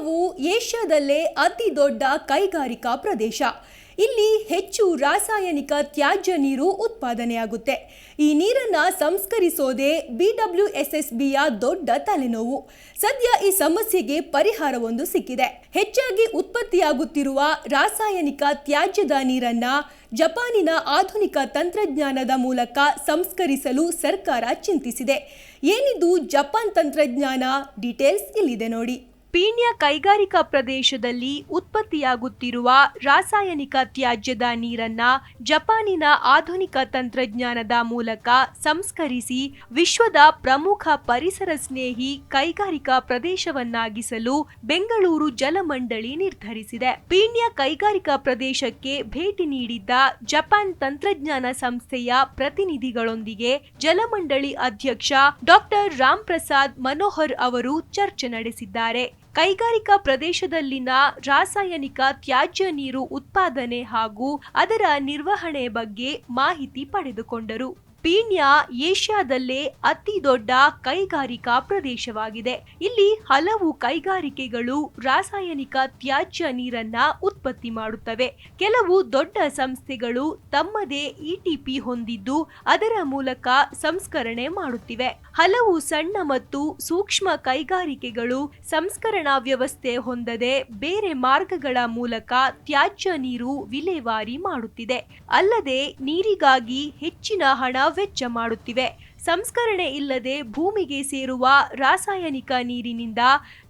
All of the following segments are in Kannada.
ಹಲವು ಏಷ್ಯಾದಲ್ಲೇ ಅತಿ ದೊಡ್ಡ ಕೈಗಾರಿಕಾ ಪ್ರದೇಶ. ಇಲ್ಲಿ ಹೆಚ್ಚು ರಾಸಾಯನಿಕ ತ್ಯಾಜ್ಯ ನೀರು ಉತ್ಪಾದನೆಯಾಗುತ್ತೆ. ಈ ನೀರನ್ನ ಸಂಸ್ಕರಿಸೋದೇ ಬಿಡಬ್ಲ್ಯೂಎಸ್ಎಸ್ಬಿಯ ದೊಡ್ಡ ತಲೆನೋವು. ಸದ್ಯ ಈ ಸಮಸ್ಯೆಗೆ ಪರಿಹಾರವೊಂದು ಸಿಕ್ಕಿದೆ. ಹೆಚ್ಚಾಗಿ ಉತ್ಪತ್ತಿಯಾಗುತ್ತಿರುವ ರಾಸಾಯನಿಕ ತ್ಯಾಜ್ಯದ ನೀರನ್ನ ಜಪಾನಿನ ಆಧುನಿಕ ತಂತ್ರಜ್ಞಾನದ ಮೂಲಕ ಸಂಸ್ಕರಿಸಲು ಸರ್ಕಾರ ಚಿಂತಿಸಿದೆ. ಏನಿದು ಜಪಾನ್ ತಂತ್ರಜ್ಞಾನ? ಡೀಟೇಲ್ಸ್ ಇಲ್ಲಿದೆ ನೋಡಿ. ಪೀಣ್ಯ ಕೈಗಾರಿಕಾ ಪ್ರದೇಶದಲ್ಲಿ ಉತ್ಪತ್ತಿಯಾಗುತ್ತಿರುವ ರಾಸಾಯನಿಕ ತ್ಯಾಜ್ಯದ ನೀರನ್ನ ಜಪಾನಿನ ಆಧುನಿಕ ತಂತ್ರಜ್ಞಾನದ ಮೂಲಕ ಸಂಸ್ಕರಿಸಿ ವಿಶ್ವದ ಪ್ರಮುಖ ಪರಿಸರ ಸ್ನೇಹಿ ಕೈಗಾರಿಕಾ ಪ್ರದೇಶವನ್ನಾಗಿಸಲು ಬೆಂಗಳೂರು ಜಲಮಂಡಳಿ ನಿರ್ಧರಿಸಿದೆ. ಪೀಣ್ಯ ಕೈಗಾರಿಕಾ ಪ್ರದೇಶಕ್ಕೆ ಭೇಟಿ ನೀಡಿದ್ದ ಜಪಾನ್ ತಂತ್ರಜ್ಞಾನ ಸಂಸ್ಥೆಯ ಪ್ರತಿನಿಧಿಗಳೊಂದಿಗೆ ಜಲಮಂಡಳಿ ಅಧ್ಯಕ್ಷ ಡಾಕ್ಟರ್ ರಾಮ್ ಪ್ರಸಾದ್ ಮನೋಹರ್ ಅವರು ಚರ್ಚೆ ನಡೆಸಿದ್ದಾರೆ. ಕೈಗಾರಿಕಾ ಪ್ರದೇಶದಲ್ಲಿನ ರಾಸಾಯನಿಕ ತ್ಯಾಜ್ಯ ನೀರು ಉತ್ಪಾದನೆ ಹಾಗೂ ಅದರ ನಿರ್ವಹಣೆ ಬಗ್ಗೆ ಮಾಹಿತಿ ಪಡೆದುಕೊಂಡರು. ಪೀಣ್ಯ ಏಷ್ಯಾದಲ್ಲೇ ಅತಿ ದೊಡ್ಡ ಕೈಗಾರಿಕಾ ಪ್ರದೇಶವಾಗಿದೆ. ಇಲ್ಲಿ ಹಲವು ಕೈಗಾರಿಕೆಗಳು ರಾಸಾಯನಿಕ ತ್ಯಾಜ್ಯ ನೀರನ್ನ ಉತ್ಪತ್ತಿ ಮಾಡುತ್ತವೆ. ಕೆಲವು ದೊಡ್ಡ ಸಂಸ್ಥೆಗಳು ತಮ್ಮದೇ ಇಟಿಪಿ ಹೊಂದಿದ್ದು ಅದರ ಮೂಲಕ ಸಂಸ್ಕರಣೆ ಮಾಡುತ್ತಿವೆ. ಹಲವು ಸಣ್ಣ ಮತ್ತು ಸೂಕ್ಷ್ಮ ಕೈಗಾರಿಕೆಗಳು ಸಂಸ್ಕರಣಾ ವ್ಯವಸ್ಥೆ ಹೊಂದದೆ ಬೇರೆ ಮಾರ್ಗಗಳ ಮೂಲಕ ತ್ಯಾಜ್ಯ ನೀರು ವಿಲೇವಾರಿ ಮಾಡುತ್ತಿದೆ. ಅಲ್ಲದೆ ನೀರಿಗಾಗಿ ಹೆಚ್ಚಿನ ಹಣ ವೆಚ್ಚ ಮಾಡುತ್ತಿವೆ ಸಂಸ್ಕರಣೆ ಇಲ್ಲದೆ ಭೂಮಿಗೆ ಸೇರುವ ರಾಸಾಯನಿಕ ನೀರಿನಿಂದ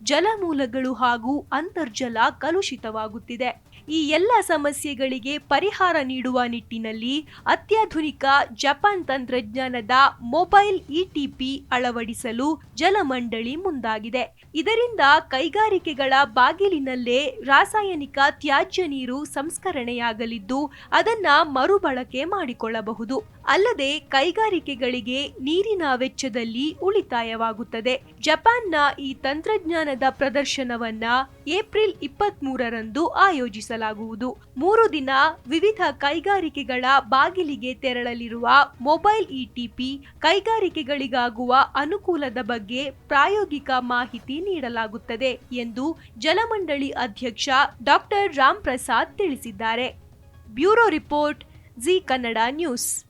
ಜಲಮೂಲಗಳು ಹಾಗೂ ಅಂತರ್ಜಲ ಕಲುಷಿತವಾಗುತ್ತಿದೆ. ಈ ಎಲ್ಲ ಸಮಸ್ಯೆಗಳಿಗೆ ಪರಿಹಾರ ನೀಡುವ ನಿಟ್ಟಿನಲ್ಲಿ ಅತ್ಯಾಧುನಿಕ ಜಪಾನ್ ತಂತ್ರಜ್ಞಾನದ ಮೊಬೈಲ್ ಇಟಿಪಿ ಅಳವಡಿಸಲು ಜಲಮಂಡಳಿ ಮುಂದಾಗಿದೆ. ಇದರಿಂದ ಕೈಗಾರಿಕೆಗಳ ಬಾಗಿಲಿನಲ್ಲೇ ರಾಸಾಯನಿಕ ತ್ಯಾಜ್ಯ ನೀರು ಸಂಸ್ಕರಣೆಯಾಗಲಿದ್ದು, ಅದನ್ನ ಮರುಬಳಕೆ ಮಾಡಿಕೊಳ್ಳಬಹುದು. ಅಲ್ಲದೆ ಕೈಗಾರಿಕೆಗಳಿಗೆ ನೀರಿನ ವೆಚ್ಚದಲ್ಲಿ ಉಳಿತಾಯವಾಗುತ್ತದೆ. ಜಪಾನ್ನ ಈ ತಂತ್ರಜ್ಞಾನದ ಪ್ರದರ್ಶನವನ್ನ ಏಪ್ರಿಲ್ ಇಪ್ಪತ್ತ್ ಮೂರರಂದು ಆಯೋಜಿಸಲಾಗುವುದು. ಮೂರು ದಿನ ವಿವಿಧ ಕೈಗಾರಿಕೆಗಳ ಬಾಗಿಲಿಗೆ ತೆರಳಲಿರುವ ಮೊಬೈಲ್ ಇಟಿಪಿ ಕೈಗಾರಿಕೆಗಳಿಗಾಗುವ ಅನುಕೂಲದ ಬಗ್ಗೆ ಪ್ರಾಯೋಗಿಕ ಮಾಹಿತಿ ನೀಡಲಾಗುತ್ತದೆ ಎಂದು ಜಲಮಂಡಳಿ ಅಧ್ಯಕ್ಷ ಡಾಕ್ಟರ್ ರಾಮ್ ಪ್ರಸಾದ್ ತಿಳಿಸಿದ್ದಾರೆ. Bureau report, Zee Kannada news.